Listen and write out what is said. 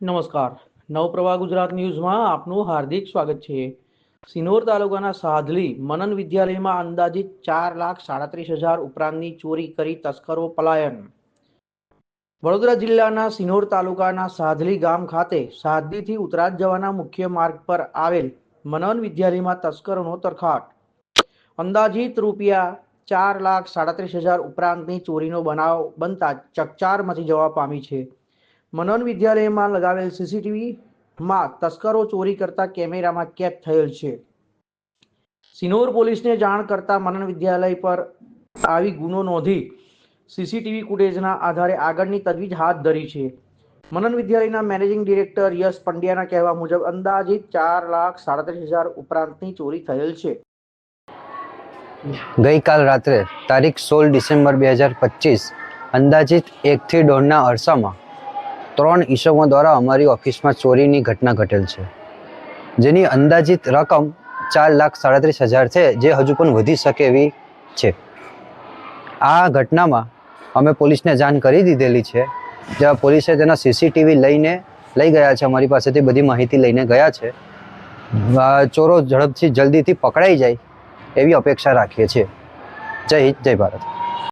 નમસ્કાર. નવપ્રવાહ ગુજરાત ન્યૂઝમાં આપનું હાર્દિક સ્વાગત છે. સિનોર તાલુકાના સાધલી મનન વિદ્યાલયમાં અંદાજિત ચાર લાખ સાડત્રીસ હજાર ઉપરાંતની ચોરી કરી તસ્કરો પલાયન. વડોદરા જિલ્લાના સિનોર તાલુકાના સાધલી ગામ ખાતે સાધલીથી ઉતરાજ જવાના મુખ્ય માર્ગ પર આવેલ મનન વિદ્યાલયમાં તસ્કરોનો તરખાટ. અંદાજિત રૂપિયા ચાર લાખ સાડત્રીસ હજાર ઉપરાંતની ચોરીનો બનાવ બનતા ચકચાર મચી જવા પામી છે. મનન વિદ્યાલયમાં લગાવેલ સીસીટીવીમાં તસ્કરો ચોરી કરતા કેમેરામાં કેદ થયેલ છે. સિનોર પોલીસને જાણ કરતા મનન વિદ્યાલય પર આવી ગુનો નોંધી સીસીટીવી ફૂટેજના આધારે આગળની તજવીજ હાથ ધરી છે. મનન વિદ્યાલયના મેનેજિંગ ડિરેક્ટર યશ પંડ્યાના કહેવા મુજબ અંદાજિત ચાર લાખ સાડત્રીસ હજાર ઉપરાંતની ચોરી થયેલ છે. ગઈકાલ રાત્રે તારીખ સોળ ડિસેમ્બર બે હજાર પચીસ અંદાજિત એકથી દોઢના અરસામાં ત્રણ ઈસમો દ્વારા અમારી ઓફિસમાં ચોરીની ઘટના ઘટેલ છે. જેની અંદાજિત રકમ ચાર લાખ સાડત્રીસ હજાર છે, જે હજુ પણ વધી શકે એવી છે. આ ઘટનામાં અમે પોલીસને જાણ કરી દીધેલી છે. જ્યાં પોલીસે તેના સીસીટીવી લઈને લઈ ગયા છે, અમારી પાસેથી બધી માહિતી લઈને ગયા છે. ચોરો ઝડપથી જલ્દીથી પકડાઈ જાય એવી અપેક્ષા રાખીએ છીએ. જય હિન્દ, જય ભારત.